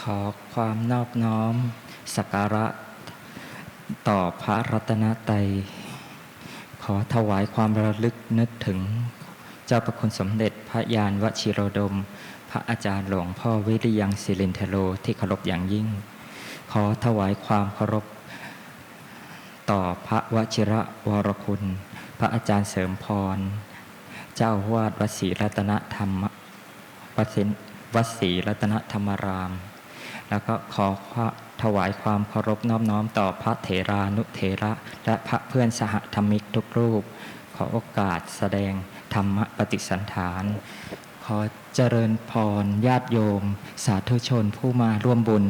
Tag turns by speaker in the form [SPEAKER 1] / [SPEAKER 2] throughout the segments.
[SPEAKER 1] ขอความนอบน้อมสักการะ ต่อพระรัตนตรัยขอถวายความระลึกนึกถึง เจ้าประคุณสมเด็จพระยานวชิโรดม พระอาจารย์หลวงพ่อวิริยังศิรินเทโลที่เคารพอย่างยิ่ง ขอถวายความเคารพ ต่อพระวชิระวรคุณ พระอาจารย์เสริมพร เจ้าวาดวัดศรีรัตนธรรมวัดศรีวัดศรีรัตนธรรมราม แล้วก็ขอถวายความเคารพน้อมน้อมต่อพระเถรานุเถระ และพระเพื่อนสหธรรมิกทุกรูป ขอโอกาสแสดงธรรมปฏิสันฐาน ขอเจริญพรญาติโยม สาธุชนผู้มาร่วมบุญ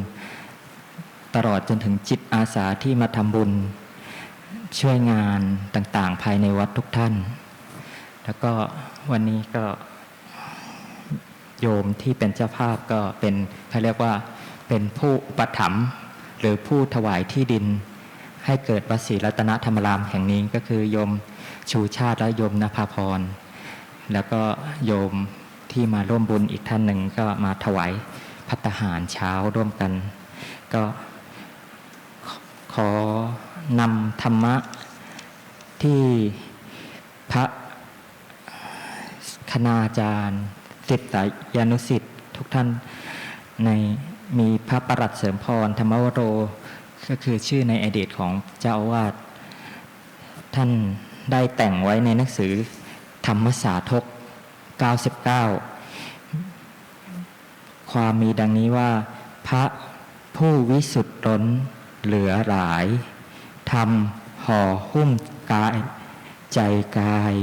[SPEAKER 1] ตลอดจนถึงจิตอาสาที่มาทำบุญ ช่วยงานต่างๆ ภายในวัดทุกท่าน แล้วก็วันนี้ก็โยมที่เป็นเจ้าภาพก็เป็นเขาเรียกว่า เป็นผู้อุปถัมภ์หรือผู้ถวายที่ดิน ให้เกิดวัดศรีรัตนธรรมรามแห่งนี้ก็คือโยมชูชาติและโยมนภาพร แล้วก็โยมที่มาร่วมบุญอีกท่านหนึ่งก็มาถวายพัตหารเช้าร่วมกัน ก็ขอนำธรรมะที่พระคณาจารย์สิทธิยานุสิทธิ์ทุกท่านใน มีพระประหลัดเสริมพรธรรมวโร ก็คือชื่อในอดีตของเจ้าอาวาสท่านได้แต่งไว้ในหนังสือธรรมสาทก 99 ความมีดังนี้ว่า พระผู้วิสุทธิ์ล้นเหลือหลายทำห่อหุ้มกาย ใจกาย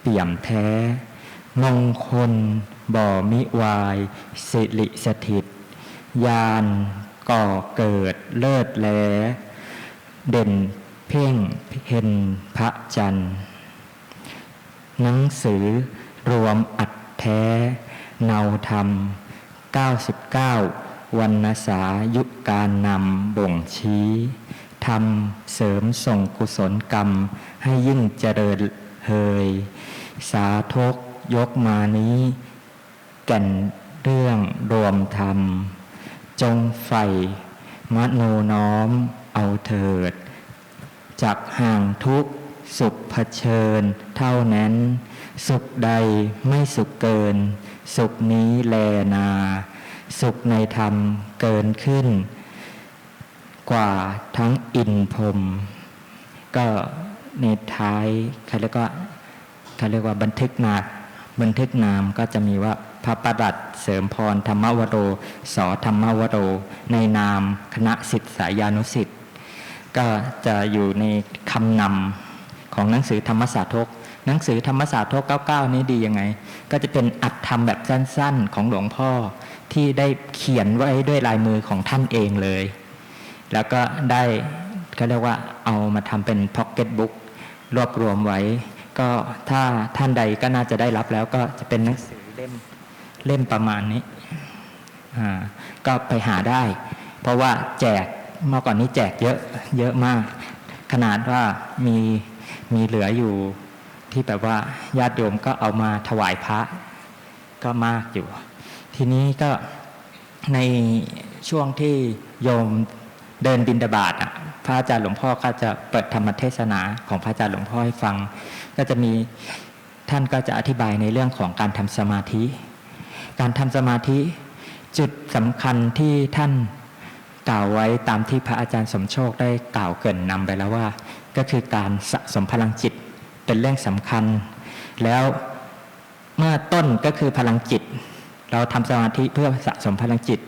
[SPEAKER 1] เปี่ยมแท้ มงคลบ่มิวาย สิริสถิต ยานก่อเกิดเลิศแล เด่นเพ่งเห็นพระจันทร์ หนังสือรวมอัดแท้ เนาธรรม 99วันนสายุการนำบ่งชี้ทำเสริมส่งกุศลกรรมให้ยิ่งเจริญเฮย สาทกยกมานี้ แก่นเรื่องรวมธรรม จงใฝ่มโนน้อมเอาเถิด จากห่างทุกสุขเผชิญเท่านั้น สุขใดไม่สุขเกิน สุขนี้แลนา สุขในธรรมเกินขึ้น กว่าทั้งอินพรมก็ในท้ายเขาเรียกว่าเขาเรียกว่าบันทึกนาบันทึกนามก็จะมีว่า พระประดัดเสริมพรธรรมวโรสอธรรมวโร ในนามคณะสิทธิสายานุสิทธิ์ก็จะอยู่ในคำนำของหนังสือธรรมศาสตร์ทกหนังสือธรรมศาสตร์ทก99 นี้ดียังไง ก็จะเป็นอัดธรรมแบบสั้นๆของหลวงพ่อที่ได้เขียนไว้ด้วยลายมือของท่านเองเลย แล้วก็ได้เขาเรียกว่าเอามาทำเป็นพ็อกเก็ตบุ๊กรวบรวมไว้ ก็ถ้าท่านใดก็น่าจะได้รับแล้วก็จะเป็นหนังสือเล่ม เล่มประมาณนี้ก็ไปหาได้ เพราะว่าแจกเมื่อก่อนนี้แจกเยอะเยอะมาก ขนาดว่ามีมีเหลืออยู่ที่แบบว่าญาติโยมก็เอามาถวายพระก็มากอยู่ ทีนี้ก็ในช่วงที่โยมเดินบินดาบาตอะพระอาจารย์หลวงพ่อก็จะเปิดธรรมเทศนาของพระอาจารย์หลวงพ่อให้ฟัง ก็จะมีท่านก็จะอธิบายในเรื่องของการทำสมาธิ การทำสมาธิ จุดสำคัญที่ท่านกล่าวไว้ตามที่พระอาจารย์สมโชคได้กล่าวเกินนำไปแล้วว่า ก็คือการสะสมพลังจิตเป็นเรื่องสำคัญ แล้วเมื่อต้นก็คือพลังจิต เราทำสมาธิเพื่อสะสมพลังจิต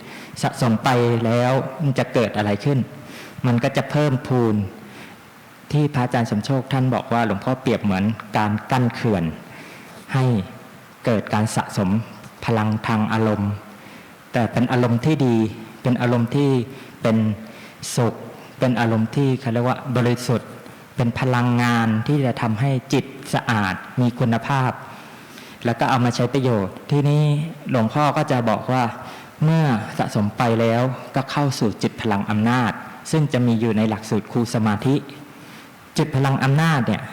[SPEAKER 1] สะสมไปแล้วมันจะเกิดอะไรขึ้น มันก็จะเพิ่มพูนที่พระอาจารย์สมโชคท่านบอกว่าหลวงพ่อเปรียบเหมือนการกั้นเขื่อน ให้เกิดการสะสม พลังทางอารมณ์ แต่เป็นอารมณ์ที่ดี เป็นอารมณ์ที่เป็นสุข เป็นอารมณ์ที่เขาเรียกว่าบริสุทธิ์ เป็นพลังงานที่จะทำให้จิตสะอาดมีคุณภาพ แล้วก็เอามาใช้ประโยชน์ ที่นี้หลวงพ่อก็จะบอกว่าเมื่อสะสมไปแล้วก็เข้าสู่จิตพลังอำนาจ ซึ่งจะมีอยู่ในหลักสูตรครูสมาธิ จิตพลังอำนาจเนี่ย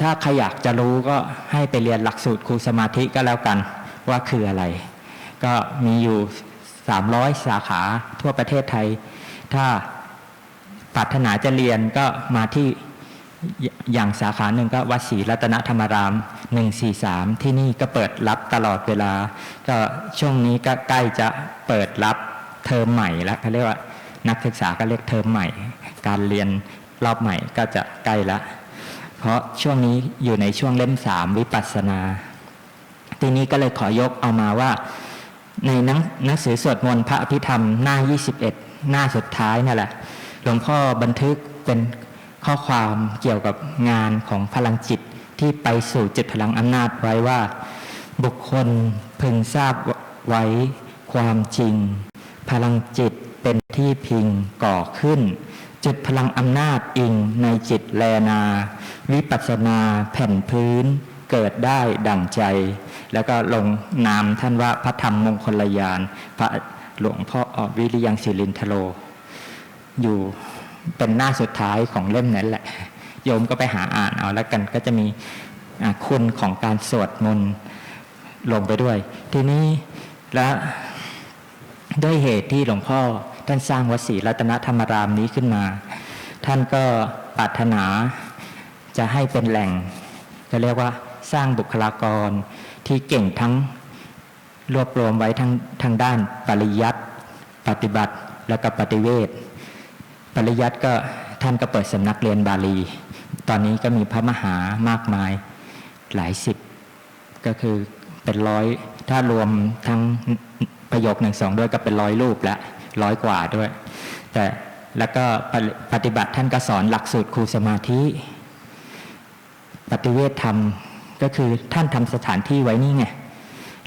[SPEAKER 1] ถ้าใครอยากจะรู้ก็ให้ไปเรียนหลักสูตรครูสมาธิก็แล้วกันว่าคืออะไร ก็มีอยู่ 300 สาขาทั่วประเทศไทย ถ้าปรารถนาจะเรียนก็มาที่อย่างสาขาหนึ่งก็วัดศรีรัตนธรรมราม 143 ที่นี่ก็เปิดรับตลอดเวลา ก็ช่วงนี้ก็ใกล้จะเปิดรับเทอมใหม่แล้วเขาเรียกว่านักศึกษาก็เรียกเทอมใหม่ การเรียนรอบใหม่ก็จะใกล้ละ เพราะช่วงนี้อยู่ในช่วงเล่มสามวิปัสสนา ทีนี้ก็เลยขอยกเอามาว่า ในหนังหนังสือสวดมนต์พระอภิธรรมหน้า 21 หน้าสุดท้ายนั่นแหละหลวงพ่อบันทึกเป็นข้อความเกี่ยวกับงานของพลังจิตที่ไปสู่จิตพลังอำนาจไว้ว่า บุคคลพึงทราบไว้ความจริง พลังจิตเป็นที่พิงก่อขึ้น จุดพลังอำนาจอิงในจิตแลนา วิปัสนาแผ่นพื้น เกิดได้ดั่งใจ แล้วก็ลงนามท่านว่าพระธรรมมงคลยาน พระหลวงพ่ออวิริยังศิรินทโล อยู่เป็นหน้าสุดท้ายของเล่มนั้นแหละ โยมก็ไปหาอ่านเอาแล้วกันก็จะมีคุณของการสวดมนต์ลงไปด้วย ทีนี้และด้วยเหตุที่หลวงพ่อ ท่านสร้างวัดศรีรัตนธรรมรามนี้ขึ้นมา ท่านก็ปรารถนาจะให้เป็นแหล่งจะเรียกว่าสร้างบุคลากรที่เก่งทั้งรวบรวมไว้ทั้งทางด้านปริยัติปฏิบัติแล้วก็ปฏิเวทปริยัติก็ท่านก็เปิดสำนักเรียนบาลี ตอนนี้ก็มีพระมหามากมายหลายสิบ ก็คือเป็นร้อย ถ้ารวมทั้งประโยคหนึ่งสองด้วยก็เป็นร้อยรูปและ ร้อยกว่าด้วย แต่แล้วก็ปฏิบัติท่านก็สอนหลักสูตรครูสมาธิ ปฏิเวทธรรมก็คือท่านทำสถานที่ไว้นี่ไง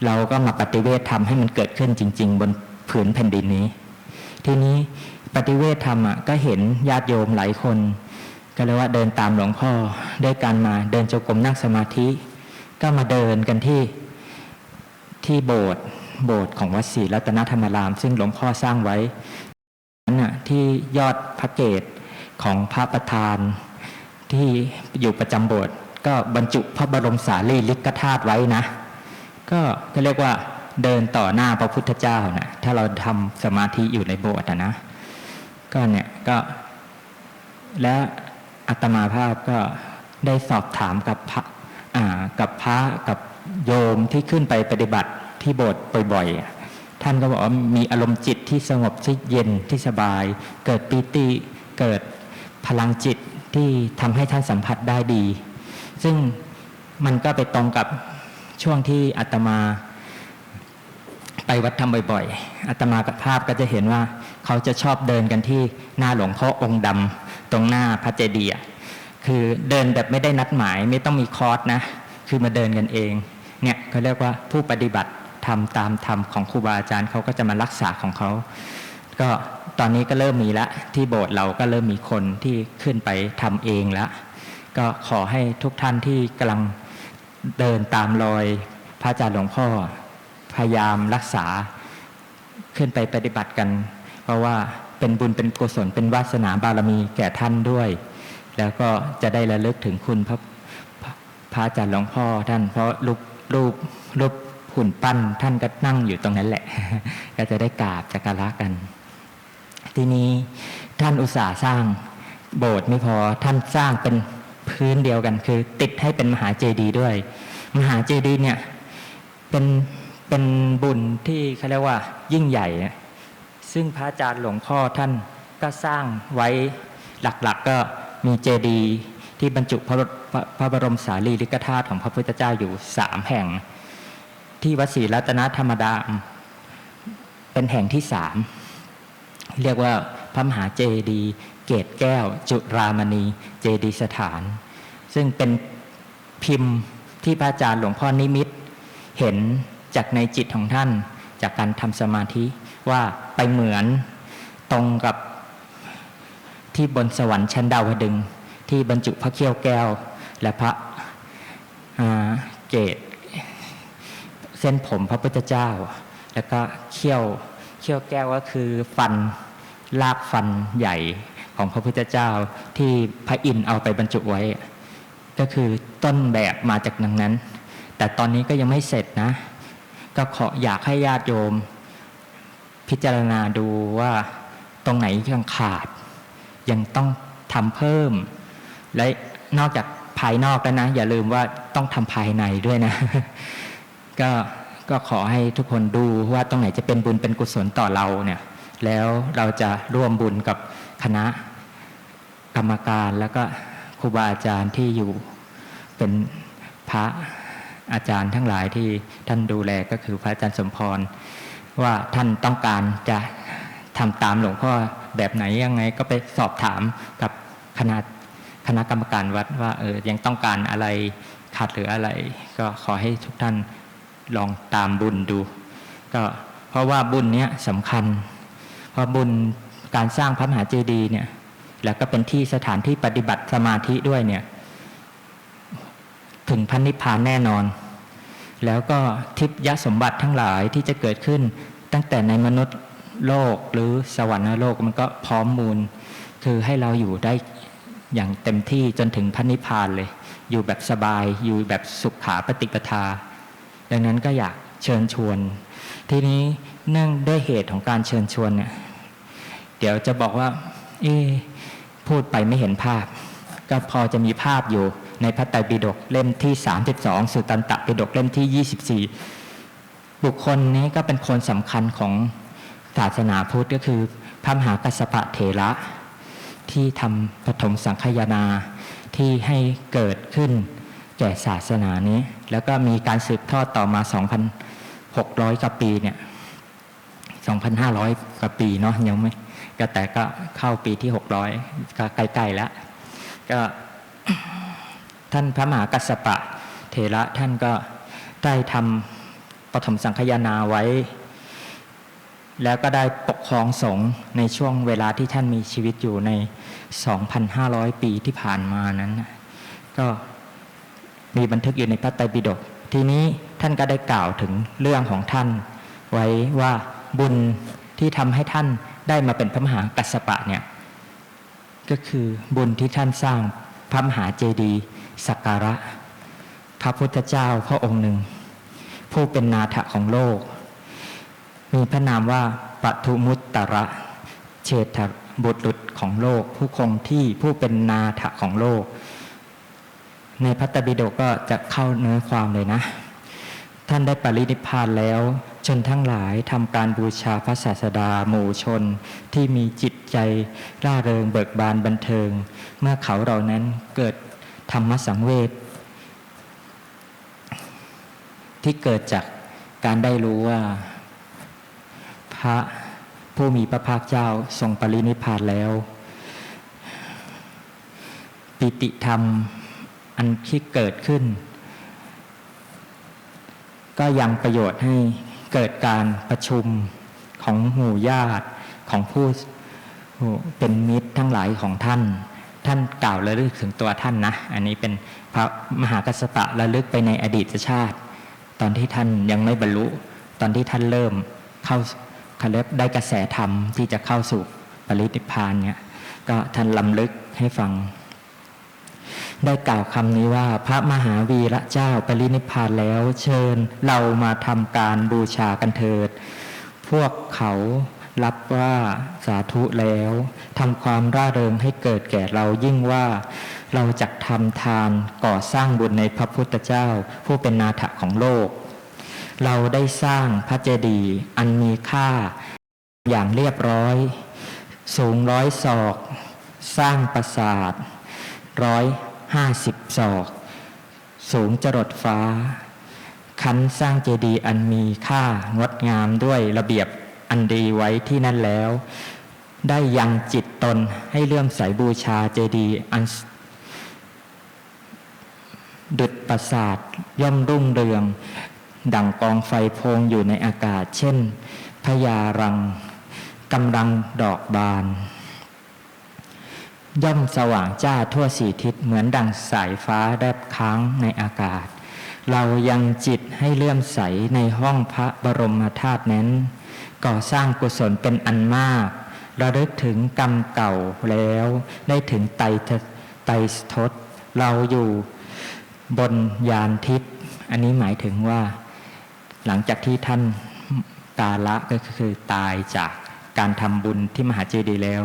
[SPEAKER 1] เราก็มาปฏิเวทธรรมให้มันเกิดขึ้นจริง ๆ บนผืนแผ่นดินนี้ ทีนี้ปฏิเวทธรรมอะก็เห็นญาติโยมหลายคน ก็เลยว่าเดินตามหลวงพ่อด้วยการมาเดินจงกรมนั่งสมาธิ ก็มาเดินกันที่ที่โบสถ์ โบสถ์ของวัดศรีรัตนธรรมราม ซึ่งหลวงพ่อสร้างไว้นั้นน่ะที่ยอดพระเกตของพระประธาน ที่อยู่ประจำโบสถ์ก็บรรจุพระบรมสารีริกธาตุไว้นะ ก็ก็เรียกว่าเดินต่อหน้าพระพุทธเจ้านะถ้าเราทำสมาธิอยู่ในโบสถ์นะก็เนี่ยก็และอัตมาภาพก็ได้สอบถามกับพระกับพระกับ โยมที่ขึ้นไปปฏิบัติที่โบสถ์บ่อยๆท่านก็บอกว่ามีอารมณ์จิตที่สงบที่เย็นที่สบาย เกิดปีติเกิดพลังจิตที่ทำให้ท่านสัมผัสได้ดี ซึ่งมันก็ไปตรงกับช่วงที่อาตมาไปวัดธรรมบ่อยๆ อาตมากับภาพก็จะเห็นว่า เขาจะชอบเดินกันที่หน้าหลวงพ่อองค์ดำตรงหน้าพระเจดีย์คือเดินแบบไม่ได้นัดหมาย ไม่ต้องมีคอร์สนะ คือมาเดินกันเอง เนี่ยเขาเรียกว่าผู้ปฏิบัติทำตามธรรมของครูบาอาจารย์เขาก็จะมารักษาของเขา ก็ตอนนี้ก็เริ่มมีแล้วที่โบสถ์เราก็เริ่มมีคนที่ขึ้นไปทำเองแล้วก็ขอให้ทุกท่านที่กำลังเดินตามรอยพระอาจารย์หลวงพ่อ พยายามรักษาขึ้นไปปฏิบัติกัน เพราะว่าเป็นบุญเป็นกุศลเป็นวาสนาบารมีแก่ท่านด้วย แล้วก็จะได้ระลึกถึงคุณพระพระอาจารย์หลวงพ่อท่านเพราะรูป รูปรูปหุ่นปั้นท่านก็นั่งอยู่ตรงนั้นแหละ ก็จะได้กราบจักการะกัน ทีนี้ท่านอุตส่าห์สร้างโบสถ์ไม่พอท่านสร้างเป็นพื้นเดียวกัน คือ ติดให้เป็นมหาเจดีย์ด้วย มหาเจดีย์เนี่ยเป็นเป็นบุญที่เขาเรียกว่า ยิ่งใหญ่ ซึ่งพระอาจารย์หลวงพ่อท่านก็สร้างไว้หลักๆก็มีเจดีย์ ที่บรรจุพระพระบรมสารีริกธาตุของพระพุทธเจ้าอยู่สามแห่ง ที่วัดศรีรัตนธรรมดามเป็นแห่งที่สามเรียกว่าพระมหาเจดีเกตแก้ว จุรามณีเจดีสถาน ซึ่งเป็นพิมพ์ที่พระอาจารย์หลวงพ่อนิมิต เห็นจากในจิตของท่าน จากการทำสมาธิว่าไปเหมือนตรงกับที่บนสวรรค์ชั้นดาวดึง ที่บรรจุพระเขี้ยวแก้ว และพระเกตเส้นผมพระพุทธเจ้า แล้วก็เขี้ยวเขี้ยวแก้วก็คือฟันลากฟันใหญ่ของพระพุทธเจ้าที่พระอินทร์เอาไปบรรจุไว้ ก็คือต้นแบบมาจากดังนั้น แต่ตอนนี้ก็ยังไม่เสร็จนะ ก็ขออยากให้ญาติโยม พิจารณาดูว่าตรงไหนยังขาด ยังต้องทำเพิ่ม และนอกจากภายนอกแล้วนะ อย่าลืมว่าต้องทำภายในด้วยนะ ก็ก็ขอให้ทุกคนดูว่าตรงไหนจะเป็นบุญเป็นกุศลต่อเราเนี่ย แล้วเราจะร่วมบุญกับคณะกรรมการแล้วก็ครูบาอาจารย์ที่อยู่เป็นพระอาจารย์ทั้งหลายที่ท่านดูแลก็คือพระอาจารย์สมพร ว่าท่านต้องการจะทำตามหลวงพ่อแบบไหนยังไงก็ไปสอบถามกับคณะ คณะกรรมการวัดว่าเออยังต้องการอะไรขาดหรืออะไร ก็ขอให้ทุกท่านลองตามบุญดู ก็เพราะว่าบุญเนี้ยสำคัญ เพราะบุญการสร้างพระมหาเจดีย์เนี่ยแล้วก็เป็นที่สถานที่ปฏิบัติสมาธิด้วยเนี่ยถึงพันนิพพานแน่นอน แล้วก็ทิพยสมบัติทั้งหลายที่จะเกิดขึ้น ตั้งแต่ในมนุษย์โลกหรือสวรรค์โลกมันก็พร้อมมูล คือให้เราอยู่ได้ อย่างเต็มที่จนถึงพันนิพพานเลย อยู่แบบสบายอยู่แบบสุขขาปฏิปทา ดังนั้นก็อยากเชิญชวน ทีนี้เนื่องด้วยเหตุของการเชิญชวนเนี่ยเดี๋ยวจะบอกว่า เอ๊พูดไปไม่เห็นภาพ ก็พอจะมีภาพอยู่ในพระไตรปิฎกเล่มที่ 32 สุตตันตปิฎกเล่มที่ 24 บุคคลนี้ก็เป็นคนสำคัญของศาสนาพุทธก็คือพระมหากัสสปะเถระ ที่ทำปฐมสังคยนาที่ให้เกิดขึ้นแก่ศาสนานี้ แล้วก็มีการสืบทอดต่อมา 2,600 กว่าปีเนี่ย 2,500 กว่าปีเนาะยังไม่ก็แต่ก็เข้าปีที่ 600 ก็ใกล้ๆแล้ว ก็ท่านพระมหากัสสปะเถระท่านก็ได้ทำปฐมสังคยนาไว้ แล้วก็ได้ปกครองสงฆ์ในช่วงเวลาที่ท่านมีชีวิตอยู่ใน 2,500 ปีที่ผ่านมานั้น ก็มีบันทึกอยู่ในพระไตรปิฎกทีนี้ท่านก็ได้กล่าวถึงเรื่องของท่าน ไว้ว่าบุญที่ทำให้ท่านได้มาเป็นพระมหากัสสปะเนี่ยก็คือบุญที่ท่านสร้างพระมหาเจดีย์สักการะ พระพุทธเจ้าพระองค์หนึ่ง ผู้เป็นนาถของโลก มีพระนามว่าปทุมุตตระเชษฐบุตรของโลก ผู้คงที่ผู้เป็นนาถของโลก ในพระไตรปิฎกก็จะเข้าเนื้อความเลยนะ ท่านได้ปรินิพพานแล้ว ชนทั้งหลายทำการบูชาพระศาสดาหมู่ชนที่มีจิตใจร่าเริงเบิกบานบันเทิง เมื่อเขาเหล่านั้นเกิดธรรมสังเวชที่เกิดจากการได้รู้ว่า พระผู้มีพระภาคเจ้าทรงปรินิพพานแล้ว ปิติธรรมอันที่เกิดขึ้น ก็ยังประโยชน์ให้เกิดการประชุมของหมู่ญาติของผู้เป็นมิตรทั้งหลายของท่าน ท่านกล่าวระลึกถึงตัวท่านนะ อันนี้เป็นพระมหากัสสปะระลึกไปในอดีตชาติ ตอนที่ท่านยังไม่บรรลุ ตอนที่ท่านเริ่มเข้า คาเล็บได้กระแสธรรมที่จะเข้าสู่ปรินิพพานเนี่ยก็ท่านลำลึกให้ฟัง ได้กล่าวคำนี้ว่าพระมหาวีระเจ้าปรินิพพานแล้วเชิญเรามาทำการบูชากันเถิด พวกเขารับว่าสาธุแล้วทำความร่าเริงให้เกิดแก่เรายิ่งว่าเราจะทำทานก่อสร้างบุญในพระพุทธเจ้า ผู้เป็นนาถของโลก เราได้สร้างพระเจดีย์อันมีค่า อย่างเรียบร้อย สูงร้อยศอก สร้างปราสาทร้อยห้าสิบศอก สูงจรดฟ้า คันสร้างเจดีย์อันมีค่างดงามด้วยระเบียบอันดีไว้ที่นั่นแล้ว ได้ยังจิตตนให้เลื่อมใสบูชาเจดีย์อันดุดประสาทย่อมรุ่งเรือง ดังกองไฟโพงอยู่ในอากาศ เช่นพญารังกำลังดอกบาน ย่อมสว่างจ้าทั่วสี่ทิศเหมือนดังสายฟ้าแรบค้างในอากาศ เรายังจิตให้เลื่อมใสในห้องพระบรมธาตุนั้น ก่อสร้างกุศลเป็นอันมากระลึกถึงกรรมเก่าแล้วได้ถึงไตไตทศเราอยู่บนยานทิพย์อันนี้หมายถึงว่า หลังจากที่ท่านกาละก็คือตายจากการทำบุญที่มหาเจดีย์แล้ว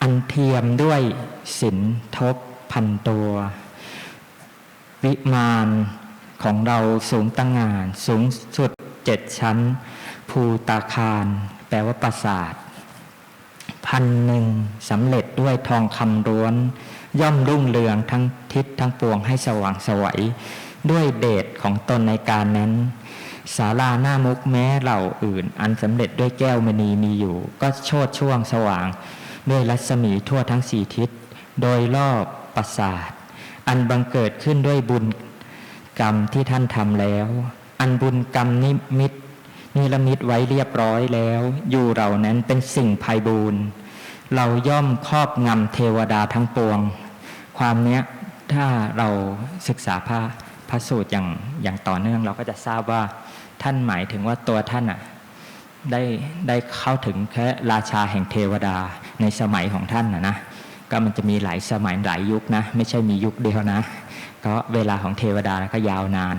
[SPEAKER 1] อันเทียมด้วยศิลทบพันตัว วิมานของเราสูงตั้งงาน สูงสุดเจ็ดชั้น ภูตาคาร แปลว่าปราสาทพันหนึ่งสำเร็จด้วยทองคำร้วน ย่อมรุ่งเรืองทั้งทิศทั้งปวงให้สว่างสวัย ด้วยเดชของตนในการนั้นศาลาหน้ามุกแม้เหล่าอื่น อันสำเร็จด้วยแก้วมณีมีอยู่ ก็โชดช่วงสว่าง ด้วยรัศมีทั่วทั้งสี่ทิศ โดยรอบปราสาท อันบังเกิดขึ้นด้วยบุญกรรมที่ท่านทำแล้ว อันบุญกรรมนิมิตนิรมิตไว้เรียบร้อยแล้ว อยู่เหล่านั้นเป็นสิ่งภัยบูรณ์เราย่อมครอบงำเทวดาทั้งปวง ความเนี้ยถ้าเราศึกษาพระ พระสูตรอย่างอย่างต่อเนื่องเราก็จะทราบว่าท่านหมายถึงว่าตัวท่านอะได้ได้เข้าถึงแค่ราชาแห่งเทวดาในสมัยของท่านนะนะก็มันจะมีหลายสมัยหลายยุคนะ ไม่ใช่มียุคเดียวนะก็เวลาของเทวดาก็ยาวนาน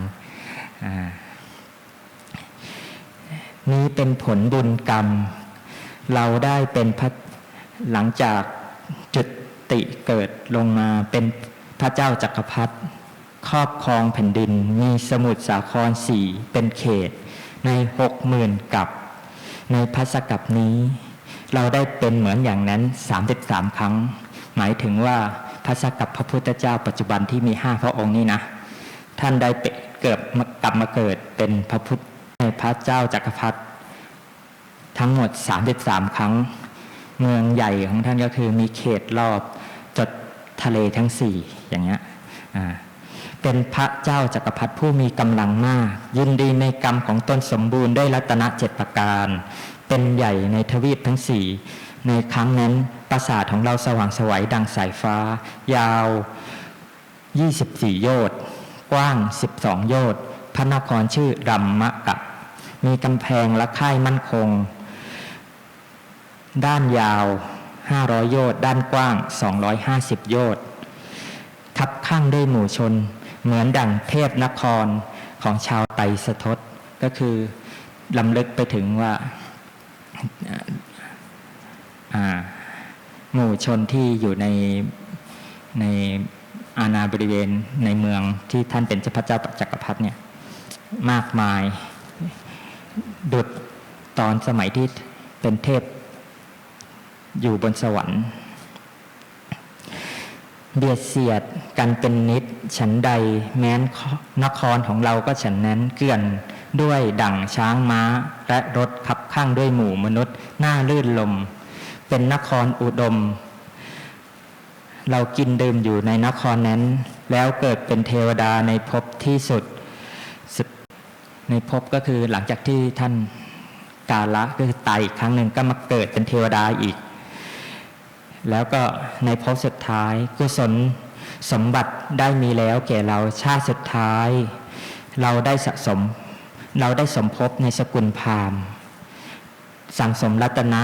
[SPEAKER 1] นี้เป็นผลบุญกรรม เราได้เป็นพระหลังจากจุติเกิดลงมาเป็นพระเจ้าจักรพรรดิ ครอบครองแผ่นดินมีสมุทรสาครสี่เป็นเขต ในหกหมื่นกับ ในพัสกับนี้ เราได้เป็นเหมือนอย่างนั้น 33 ครั้ง หมายถึงว่าพัสกับพระพุทธเจ้าปัจจุบันที่มีห้าพระองค์นี่นะ ท่านได้เกิดกลับมาเกิดเป็นพระพุทธในพระเจ้าจักรพรรดิทั้งหมด 33 ครั้ง เมืองใหญ่ของท่านก็คือมีเขตรอบจดทะเลทั้งสี่อย่างเงี้ยอ่า เป็นพระเจ้าจักรพรรดิผู้มีกำลังมาก ยินดีในกรรมของตนสมบูรณ์ด้วยรัตนเจ็ดประการ เป็นใหญ่ในทวีปทั้งสี่ในครั้งนั้นปราสาทของเราสว่างสวัยดังสายฟ้า ยาว 24 โยชน์กว้าง 12 โยชน์พระนครชื่อรัมมะกะมีกำแพงและค่ายมั่นคง ด้านยาว 500 โยชน์ด้านกว้าง 250 โยชน์ทับข้างด้วยหมู่ชน เหมือนดั่งเทพนครของชาวไตรสทศก็คือลำลึกไปถึงว่าอ่าหมู่ชนที่อยู่ในในอาณาบริเวณในเมืองที่ท่านเป็นพระเจ้าจักรพรรดิเนี่ยมากมายดุดตอนสมัยที่เป็นเทพอยู่บนสวรรค์ เบียดเสียดกันเป็นนิด ฉันใดแม้นนครของเราก็ฉันนั้นเกลื่อนด้วยดั่งช้างม้า และรถขับข้างด้วยหมู่มนุษย์หน้าลื่นลม เป็นนครอุดม เรากินดื่มอยู่ในนครนั้น แล้วเกิดเป็นเทวดาในภพที่สุดสุดในภพก็คือหลังจากที่ท่านกาละก็คือตายอีกครั้งหนึ่งก็มาเกิดเป็นเทวดาอีก แล้วก็ในภพสุดท้ายกุศลสมบัติได้มีแล้วแก่เราชาติสุดท้าย เราได้สะสม เราได้สมภพในสกุลพราหมณ์สังสมรัตนะ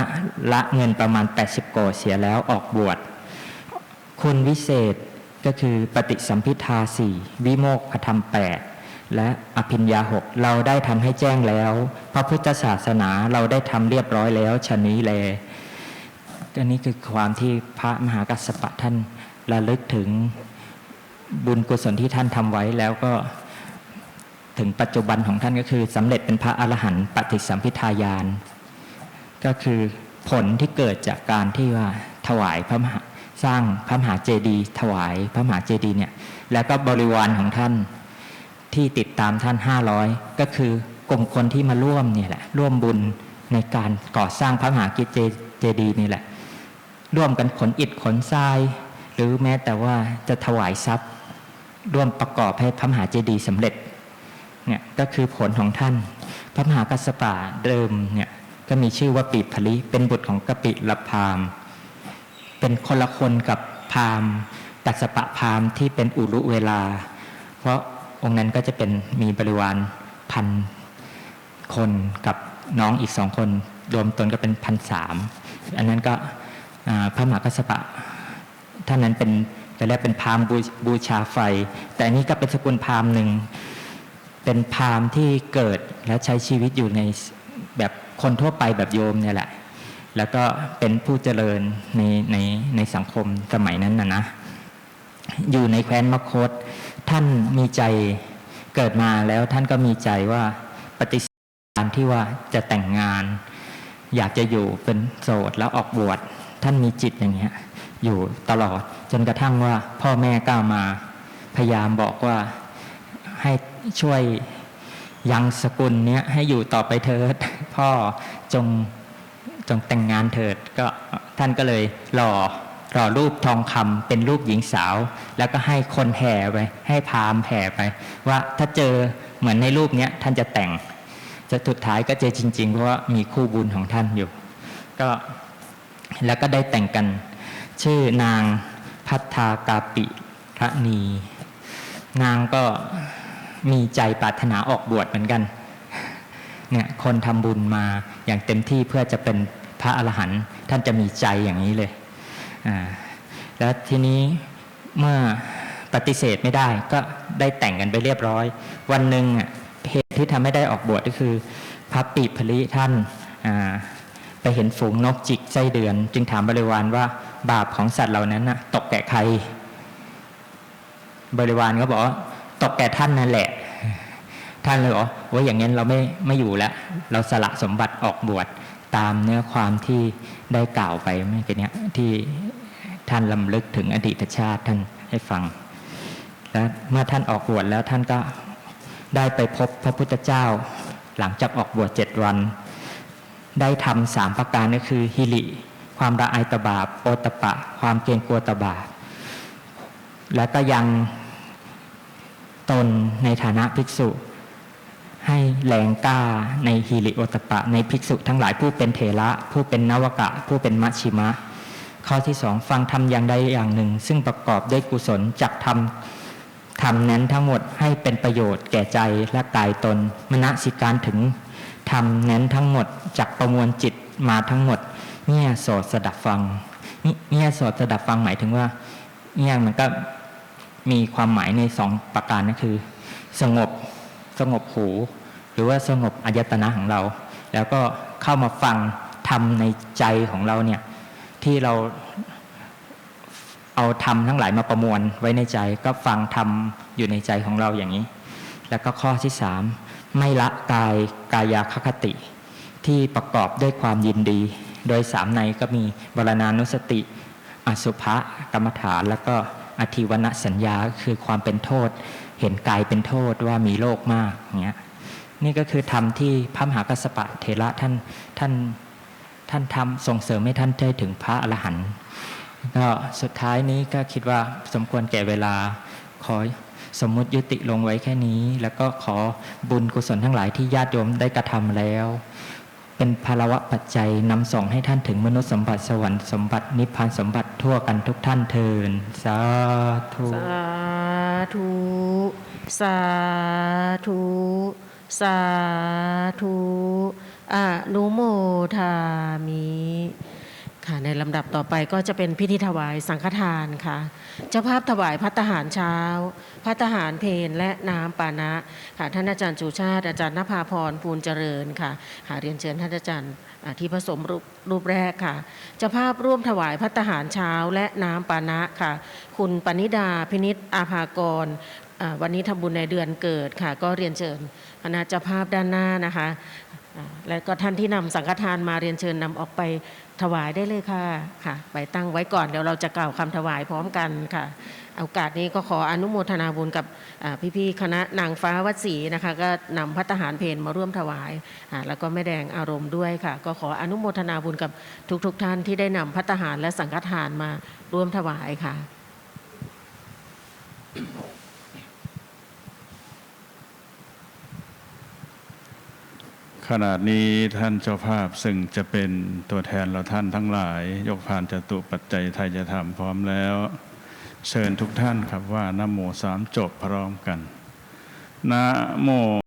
[SPEAKER 1] ละเงินประมาณ 80 โกเสียแล้วออกบวช คุณวิเศษก็คือปฏิสัมพิทาสี่วิโมกขธรรมแปดและอภิญญาหกเราได้ทำให้แจ้งแล้ว พระพุทธศาสนาเราได้ทำเรียบร้อยแล้วชะนี้แล อันนี้คือความที่พระมหากัสสปะท่านระลึกถึงบุญกุศลที่ท่านทำไว้แล้วก็ถึงปัจจุบันของท่านก็คือสำเร็จเป็นพระอรหันต์ปฏิสัมพิทายาน ก็คือผลที่เกิดจากการที่ว่าถวายพระมหาสร้างพระมหาเจดีย์ถวายพระมหาเจดีย์เนี่ยแล้วก็บริวารของท่านที่ติดตามท่านห้าร้อยก็คือกลุ่มคนที่มาร่วมเนี่ยแหละร่วมบุญในการก่อสร้างพระมหากิจเจดีย์นี่แหละ ร่วมกันขนอิฐขนทราย หรือแม้แต่ว่าจะถวายทรัพย์ ร่วมประกอบให้พระมหาเจดีย์สำเร็จเนี่ยก็คือผลของท่าน พระมหากัสสปะเดิมเนี่ยก็มีชื่อว่าปีพลิเป็นบุตรของกปิลพามเป็นคนละคนกับพามกัสสปะพามที่เป็นอุรุเวลา เพราะองค์นั้นก็จะเป็นมีบริวารพันคนกับน้องอีกสองคน รวมตนก็เป็นพันสามอันนั้นก็ พระมหากัสสปะท่านนั้นเป็นแต่แรกเป็นพราหมณ์บูชาไฟ แต่อันนี้ก็เป็นสกุลพราหมณ์หนึ่งเป็นพราหมณ์ที่เกิดและใช้ชีวิตอยู่ในแบบคนทั่วไปแบบโยมเนี่ยแหละ แล้วก็เป็นผู้เจริญในในในสังคมสมัยนั้นนะนะ อยู่ในแคว้นมคต ท่านมีใจเกิดมาแล้วท่านก็มีใจว่าปฏิเสธการที่ว่าจะแต่งงาน อยากจะอยู่เป็นโสดแล้วออกบวช ท่านมีจิตอย่างเงี้ยอยู่ตลอดจนกระทั่งว่าพ่อแม่ก้าวมา พยายามบอกว่าให้ช่วยยังสกุลเนี้ยให้อยู่ต่อไปเถิด พ่อจงจงแต่งงานเถิด ก็ท่านก็เลยหล่อหล่อรูปทองคำเป็นรูปหญิงสาว แล้วก็ให้คนแห่ไป ให้พามแห่ไป ว่าถ้าเจอเหมือนในรูปเนี้ยท่านจะแต่ง จะสุดท้ายก็เจอจริง ๆ เพราะว่ามีคู่บุญของท่านอยู่ ก็ แล้วก็ได้แต่งกัน ชื่อนางพัฒากาปิพระนี นางก็มีใจปรารถนาออกบวชเหมือนกันเนี่ยคนทำบุญมาอย่างเต็มที่เพื่อจะเป็นพระอรหันต์ท่านจะมีใจอย่างนี้เลยอ่าแล้วทีนี้เมื่อปฏิเสธไม่ได้ก็ได้แต่งกันไปเรียบร้อย วันหนึ่งอะเหตุที่ทำให้ได้ออกบวชก็คือ พระปิผลิท่านอ่า ไปเห็นฝูงนกจิกไส้เดือน จึงถามบริวารว่าบาปของสัตว์เหล่านั้นนะตกแก่ใคร บริวารก็บอกว่าตกแก่ท่านนั่นแหละ ท่านเลยบอกว่าอย่างนั้นเราไม่ไม่อยู่แล้ว เราสละสมบัติออกบวชตามเนื้อความที่ได้กล่าวไปเมื่อกี้เนี้ยที่ท่านลำลึกถึงอดีตชาติท่านให้ฟัง แล้วเมื่อท่านออกบวชแล้วท่านก็ได้ไปพบพระพุทธเจ้า หลังจากออกบวชเจ็ดวัน ได้ทำสามประการก็คือฮิริความละอายตบาปโอตปะ ความเกรงกลัวตบาปและก็ยังตนในฐานะภิกษุ ให้แรงกล้าในฮิริโอตปะ ในภิกษุทั้งหลายผู้เป็นเถระผู้เป็นนวกะ ผู้เป็นมัชชิมะ ข้อที่สองฟังธรรมอย่างใดอย่างหนึ่ง ซึ่งประกอบด้วยกุศลจักทำทำนั้นทั้งหมดให้เป็นประโยชน์แก่ใจและกายตนมณสิการถึง ทำนั้นทั้งหมดจักประมวลจิตมาทั้งหมดเงี่ยโสดสดับฟังเงี่ยโสดสดับฟังหมายถึงว่าเงี่ยมันก็มีความหมายในสองประการก็คือ สงบสงบหู หรือว่าสงบอายตนะของเรา แล้วก็เข้ามาฟังทำในใจของเราเนี่ยที่เราเอาธรรมทั้งหลายมาประมวลไว้ในใจ ก็ฟังธรรมอยู่ในใจของเราอย่างนี้ แล้วก็ข้อที่สาม ไม่ละกายกายาคคติ ที่ประกอบด้วยความยินดี โดยสามในก็มีบรณานุสติ อสุภะกรรมฐาน แล้วก็อธิวณสัญญาคือความเป็นโทษ เห็นกายเป็นโทษว่ามีโลกมากอย่างเงี้ยนี่ก็คือธรรมที่พระมหากัสสปะเทระท่านท่านท่านทำส่งเสริมให้ท่านได้ถึงพระอรหันต์ก็สุดท้ายนี้ก็คิดว่าสมควรแก่เวลาขอ สมมุติยุติลงไว้แค่นี้ แล้วก็ขอบุญกุศลทั้งหลายที่ญาติโยมได้กระทำแล้ว เป็นภาระปัจจัยนำส่งให้ท่านถึงมนุษย์สมบัติสวรรค์สมบัตินิพพานสมบัติทั่วกันทุกท่านเทินสาธุ
[SPEAKER 2] สาธุสาธุสาธุอนุโมทามิค่ะในลำดับต่อไปก็จะเป็นพิธีถวายสังฆทานค่ะ เจ้าภาพถวายพัตตาหารเช้า พัตตาหารเพนและน้ำปานะค่ะท่านอาจารย์จูชาติ อาจารย์นภาพรภูลเจริญค่ะค่ะเรียนเชิญท่านอาจารย์ที่ผสมรูปรูปแรกค่ะเจ้าภาพร่วมถวายพัตตาหารเช้าและน้ำปานะค่ะ คุณปณิดาพินิษอาภากรวันนี้ทำบุญในเดือนเกิดค่ะ ก็เรียนเชิญคณะเจ้าภาพด้านหน้านะคะ และก็ท่านที่นำสังฆทานมาเรียนเชิญนำออกไป ถวายได้เลยค่ะค่ะไปตั้งไว้ก่อนเดี๋ยวเราจะกล่าวคำถวายพร้อมกันค่ะโอกาสนี้ก็ขออนุโมทนาบุญกับพี่ๆคณะนางฟ้าวัดศรีนะคะ ก็นำพัตตาหารเพนมาร่วมถวาย แล้วก็แม่แดงอารมณ์ด้วยค่ะ ก็ขออนุโมทนาบุญกับทุกๆทท่านที่ได้นำพัตตาหารและสังฆทานมาร่วมถวายค่ะ
[SPEAKER 3] ขนาดนี้ท่านเจ้าภาพซึ่งจะเป็นตัวแทนเราท่านทั้งหลาย ยกผ่านจตุปัจจัยไทยจะทำพร้อมแล้ว เชิญทุกท่านครับว่านโมสามจบพร้อมกันนะโม